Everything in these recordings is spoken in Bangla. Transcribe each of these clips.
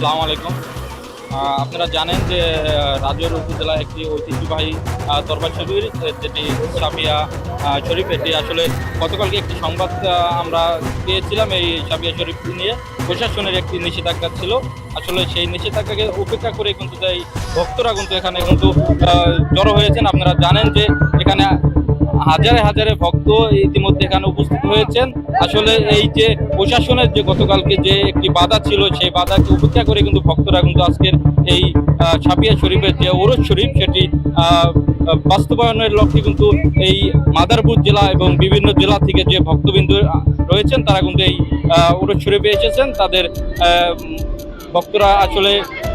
আসসালামু আলাইকুম। আপনারা জানেন যে রাজৌর উপজেলা একটি ঐতিহ্যবাহী দরবার শরীর যেটি সাবিয়া শরীফ। এটি আসলে গতকালকে একটি সংবাদ আমরা পেয়েছিলাম এই সাবিয়া শরীফ নিয়ে। প্রশাসনের একটি নিষেধাজ্ঞা ছিল। আসলে সেই নিষেধাজ্ঞাকে উপেক্ষা করে কিন্তু এই ভক্তরা কিন্তু এখানে কিন্তু জড়ো হয়েছেন। আপনারা জানেন যে, এখানে হাজারে হাজারে ভক্ত ইতিমধ্যে এখানে উপস্থিত হয়েছেন। আসলে এই যে প্রশাসনের যে গতকালকে যে একটি বাধা ছিল, সেই বাধাকে উপেক্ষা করে কিন্তু ভক্তরা কিন্তু আজকের এই ছাপিয়া শরীফের যে ওরস শরীফ, সেটি বাস্তবায়নের লক্ষ্যে কিন্তু এই মাদারপুর জেলা এবং বিভিন্ন জেলা থেকে যে ভক্তবিন্দু রয়েছেন, তারা কিন্তু এই ওরস শরীফে এসেছেন। তাদের ভক্তরা আসলে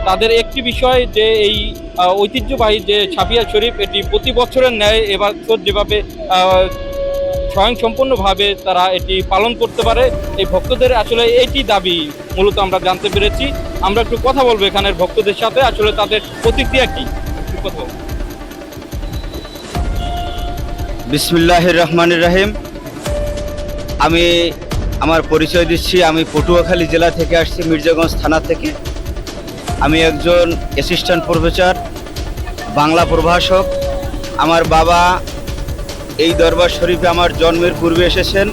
তাদের একটি বিষয় যে এই ঐতিহ্যবাহী যে ছাপিয়া শরীফ, এটি প্রতি বছরের ন্যায় এবার যেভাবে স্বয়ংসম্পূর্ণভাবে তারা এটি পালন করতে পারে, এই ভক্তদের আসলে এটি দাবি মূলত আমরা জানতে পেরেছি। আমরা একটু কথা বলব এখানের ভক্তদের সাথে, আসলে তাদের প্রতিক্রিয়া কি। বিসমিল্লাহ রহমান রাহিম। আমি আমার পরিচয় দিচ্ছি, আমি পটুয়াখালী জেলা থেকে আসছি, মির্জাগঞ্জ থানা থেকে। আমি একজন অ্যাসিস্ট্যান্ট প্রফেসর বাংলা প্রভাষক। আমার বাবা এই দরবার শরীফে আমার জন্মের পূর্বে এসেছেন।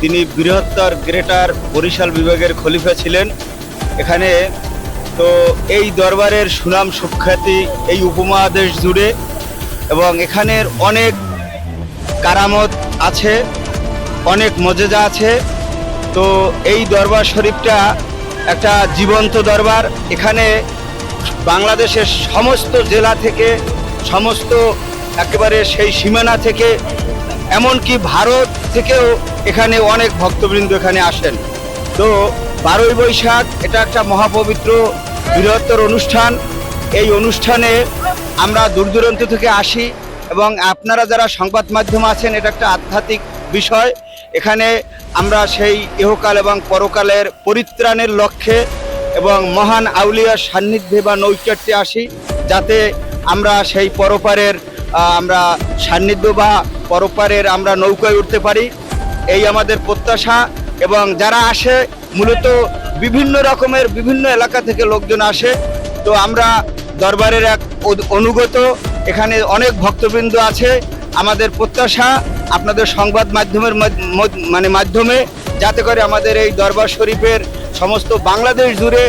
তিনি বৃহত্তর গ্রেটার বরিশাল বিভাগের খলিফা ছিলেন। এখানে তো এই দরবারের সুনাম সুখ্যাতি, এই উপমহাদেশ জুড়ে এবং এখানের অনেক কারামত আছে, অনেক মজেজা আছে। তো এই দরবার শরীফটা একটা জীবন্ত দরবার। এখানে বাংলাদেশের সমস্ত জেলা থেকে, সমস্ত একেবারে সেই সীমানা থেকে, এমনকি ভারত থেকেও এখানে অনেক ভক্তবৃন্দ এখানে আসেন। তো বারোই বৈশাখ, এটা একটা মহাপবিত্র, বৃহত্তর অনুষ্ঠান। এই অনুষ্ঠানে আমরা দূর দূরান্ত থেকে আসি এবং আপনারা যারা সংবাদ মাধ্যম আছেন, এটা একটা আধ্যাত্মিক বিষয়। এখানে আমরা সেই ইহকাল এবং পরকালের পরিত্রাণের লক্ষ্যে এবং মহান আউলিয়ার সান্নিধ্যে বা নৈকট্যে আসি, যাতে আমরা সেই পরপারের আমরা সান্নিধ্য বা পরপারের আমরা নৌকায় উঠতে পারি। এই আমাদের প্রত্যাশা এবং যারা আসে, মূলত বিভিন্ন রকমের বিভিন্ন এলাকা থেকে লোকজন আসে। তো আমরা দরবারের এক অনুগত, এখানে অনেক ভক্তবৃন্দ আছে। আমাদের প্রত্যাশা আপনাদের সংবাদ মাধ্যমের মানে মাধ্যমে যাতে করে আমাদের এই দরবার শরীফের সমস্ত বাংলাদেশ জুড়ে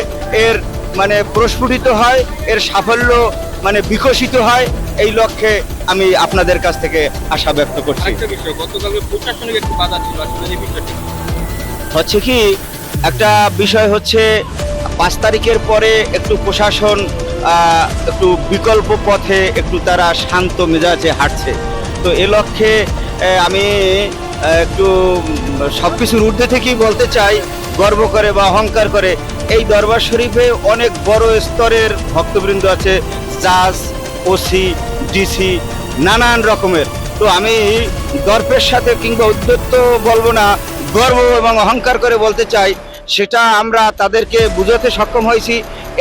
এর মানে প্রস্ফুটিত হয় এর সাফল্য মানে বিকশিত হয় এই লক্ষ্যে আমি আপনাদের কাছ থেকে আশা ব্যক্ত করছি। হচ্ছে কি একটা বিষয় হচ্ছে পাঁচ তারিখের পরে একটু প্রশাসন আহ, একটু বিকল্প পথে একটু তারা শান্ত মেজাজে হাঁটছে। তো এ লক্ষ্যে আমি একটু সব কিছুর ঊর্ধ্বে থেকেই বলতে চাই, গর্ব করে বা অহংকার করে, এই দরবার শরীফে অনেক বড় স্তরের ভক্তবৃন্দ আছে, জাজ, ওসি, ডিসি, নানান রকমের। তো আমি দর্পের সাথে কিংবা উদ্যত্ত বলব না, গর্ব এবং অহংকার করে বলতে চাই, সেটা আমরা তাদেরকে বুঝাতে সক্ষম হয়েছি,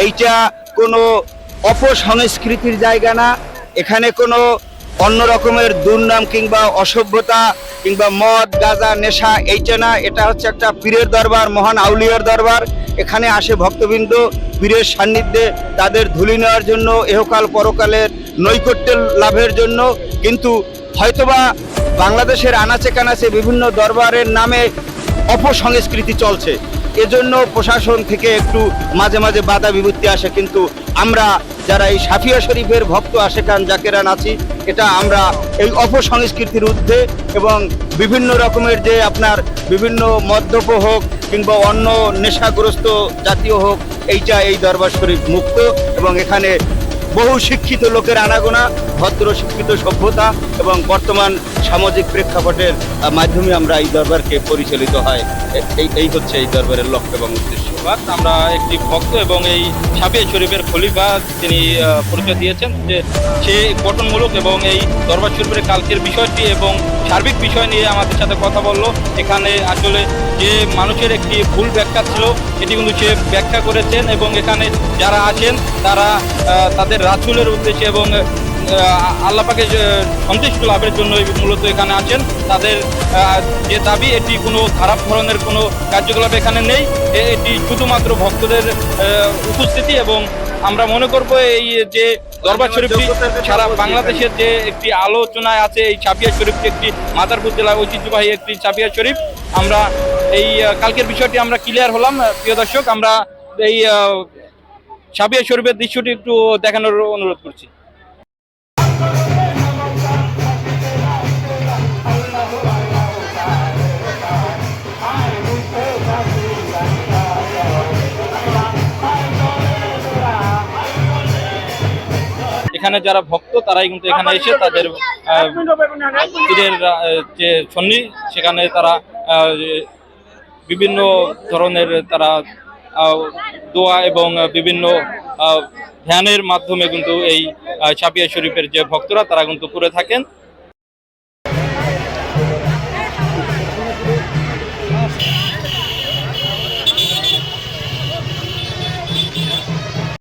এইটা কোনো অপসংস্কৃতির জায়গা না, এখানে কোনো অন্য রকমের দুর্নাম কিংবা অসভ্যতা কিংবা মদ, গাঁজা, নেশা এইটা না এটা হচ্ছে একটা পীরের দরবার, মহান আউলিয়ার দরবার। এখানে আসে ভক্তবৃন্দ, পীরের সান্নিধ্যে তাদের ধুলি নেওয়ার জন্য, এহকাল পরকালের নৈকট্য লাভের জন্য। কিন্তু হয়তোবা বাংলাদেশের আনাচে কানাচে বিভিন্ন দরবারের নামে অপসংস্কৃতি চলছে। এজন্য প্রশাসন থেকে একটু মাঝে মাঝে বাধা বিভূতি আসে, কিন্তু আমরা যারা এই সাফিয়া শরীফের ভক্ত আসে কান জাকেরান আছি, এটা আমরা এই অপসংস্কৃতির ঊর্ধ্বে এবং বিভিন্ন রকমের যে আপনার বিভিন্ন মদ্যপ হোক কিংবা অন্য নেশাগ্রস্ত জাতীয় হোক, এইটা এই দরবার শরীফ মুক্ত এবং এখানে বহু শিক্ষিত লোকের আনাগোনা, ভদ্র শিক্ষিত সভ্যতা এবং বর্তমান সামাজিক প্রেক্ষাপটের মাধ্যমে আমরা এই দরবারকে পরিচালিত হয়। এই হচ্ছে এই দরবারের লক্ষ্য এবং উদ্দেশ্য। বাট আমরা একটি ভক্ত এবং এই ছাপিয়া শরীফের খলিফা তিনি পরিচয় দিয়েছেন যে সে গঠনমূলক এবং এই দরবার শরীফের কালকের বিষয়টি এবং সার্বিক বিষয় নিয়ে আমাদের সাথে কথা বলল। এখানে আসলে যে মানুষের একটি ভুল ব্যাখ্যা ছিল, এটি কিন্তু সে ব্যাখ্যা করেছেন এবং এখানে যারা আছেন তারা তাদের রাসুলের উদ্দেশ্যে এবং আল্লাহ পাকে সন্তুষ্ট লাভের জন্য মূলত এখানে আছেন। তাদের যে দাবি এটি কোনো খারাপ ধরনের কোনো কার্যকলাপ এখানে নেই। এটি শুধুমাত্র ভক্তদের উপস্থিতি এবং আমরা মনে করব এই যে দরবার শরীফটি সারা বাংলাদেশের যে একটি আলোচনায় আছে এই চাপিয়া শরীফটি একটি মাদারপুর জেলার ঐতিহ্যবাহী একটি চাপিয়া শরীফ। আমরা এই কালকের বিষয়টি আমরা ক্লিয়ার হলাম প্রিয় দর্শক। আমরা এই সাবিয়া শরীফের দৃশ্যটি একটু দেখানোর অনুরোধ করছি। এখানে যারা ভক্ত, তারাই কিন্তু এখানে এসে তাদের পীরের যে সন্নি, সেখানে তারা বিভিন্ন ধরনের তারা দোয়া এবং বিভিন্ন ধ্যানের মাধ্যমে কিন্তু এই ছাপিয়া শরীফের যে ভক্তরা, তারা কিন্তু করে থাকেন।